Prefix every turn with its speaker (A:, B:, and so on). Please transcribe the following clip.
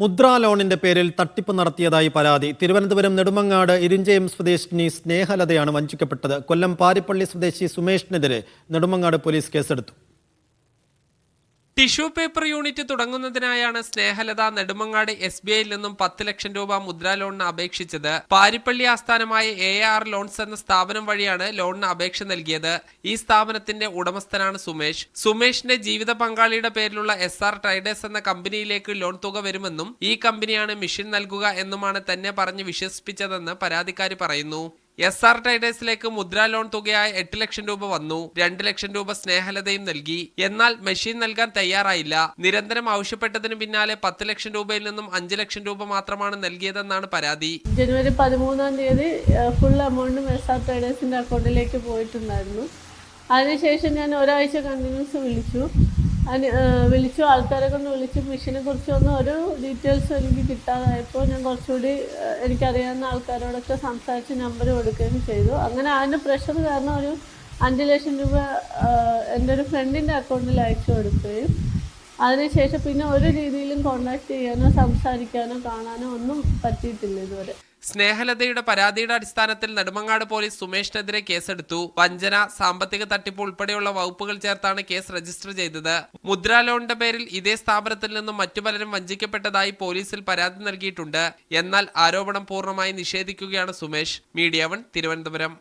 A: മുദ്രാ ലോണിന്റെ പേരിൽ തട്ടിപ്പ് നടത്തിയതായി പരാതി. തിരുവനന്തപുരം നെടുമങ്ങാട് ഇരിഞ്ചയം സ്വദേശിനി സ്നേഹലതയാണ് വഞ്ചിക്കപ്പെട്ടത്. കൊല്ലം പാരിപ്പള്ളി സ്വദേശി സുമേഷിനെതിരെ നെടുമങ്ങാട് പോലീസ് കേസെടുത്തു.
B: ടിഷ്യൂ പേപ്പർ യൂണിറ്റ് തുടങ്ങുന്നതിനായാണ് സ്നേഹലത നെടുമങ്ങാട് എസ് ബി ഐയിൽ നിന്നും പത്ത് ലക്ഷം രൂപ മുദ്രാ ലോണിന് അപേക്ഷിച്ചത്. പാരിപ്പള്ളി ആസ്ഥാനമായ എ ആർ ലോൺസ് എന്ന സ്ഥാപനം വഴിയാണ് ലോണിന് അപേക്ഷ നൽകിയത്. ഈ സ്ഥാപനത്തിന്റെ ഉടമസ്ഥനാണ് സുമേഷ്. സുമേഷിന്റെ ജീവിത പങ്കാളിയുടെ പേരിലുള്ള എസ് ആർ ട്രൈഡേഴ്സ് എന്ന കമ്പനിയിലേക്ക് ലോൺ തുക വരുമെന്നും ഈ കമ്പനിയാണ് മിഷൻ നൽകുക എന്നുമാണ് തന്നെ പറഞ്ഞ് വിശ്വസിപ്പിച്ചതെന്ന് പരാതിക്കാരി പറയുന്നു. എസ് ആർ ട്രേഡേഴ്സിലേക്ക് മുദ്രാ ലോൺ തുകയായ എട്ട് ലക്ഷം രൂപ വന്നു. രണ്ട് ലക്ഷം രൂപ സ്നേഹലതയും നൽകി. എന്നാൽ മെഷീൻ നൽകാൻ തയ്യാറായില്ല. നിരന്തരം ആവശ്യപ്പെട്ടതിന് പിന്നാലെ പത്ത് ലക്ഷം രൂപയിൽ നിന്നും അഞ്ച് ലക്ഷം രൂപ മാത്രമാണ് നൽകിയതെന്നാണ് പരാതി.
C: ജനുവരി പതിമൂന്നാം തീയതി ഫുൾ എമൗണ്ടും എസ് ആർ ടൈഡേഴ്സിന്റെ അക്കൗണ്ടിലേക്ക് പോയിട്ടുണ്ടായിരുന്നു. അതിനുശേഷം ഞാൻ ഒരാഴ്ച കണ്ടിന്യൂസ് വിളിച്ചു. വിളിച്ചു ആൾക്കാരെ കൊണ്ട് വിളിച്ചു മെഷീനെ കുറിച്ചൊന്നും ഒരു ഡീറ്റെയിൽസ് എനിക്ക് കിട്ടാതായപ്പോൾ ഞാൻ കുറച്ചുകൂടി എനിക്കറിയാവുന്ന ആൾക്കാരോടൊക്കെ സംസാരിച്ച് നമ്പർ കൊടുക്കുകയും ചെയ്തു. അങ്ങനെ അതിന്റെ പ്രഷർ കാരണം ഒരു അഞ്ച് ലക്ഷം രൂപ എന്റെ ഒരു ഫ്രണ്ടിന്റെ അക്കൗണ്ടിൽ അയച്ചു കൊടുക്കുകയും അതിനുശേഷം പിന്നെ ഒരു രീതിയിലും കോണ്ടാക്ട് ചെയ്യാനോ സംസാരിക്കാനോ കാണാനോ ഒന്നും പറ്റിയിട്ടില്ല ഇതുവരെ.
B: സ്നേഹലതയുടെ പരാതിയുടെ അടിസ്ഥാനത്തിൽ നെടുമങ്ങാട് പോലീസ് സുമേഷിനെതിരെ കേസെടുത്തു. വഞ്ചന സാമ്പത്തിക തട്ടിപ്പ് ഉൾപ്പെടെയുള്ള വകുപ്പുകൾ ചേർത്താണ് കേസ് രജിസ്റ്റർ ചെയ്തത്. മുദ്രാ ലോണിന്റെ പേരിൽ ഇതേ സ്ഥാപനത്തിൽ നിന്നും മറ്റു പലരും വഞ്ചിക്കപ്പെട്ടതായി പോലീസിൽ പരാതി നൽകിയിട്ടുണ്ട്. എന്നാൽ ആരോപണം പൂർണമായി നിഷേധിക്കുകയാണ് സുമേഷ്. Media one Thiruvananthapuram.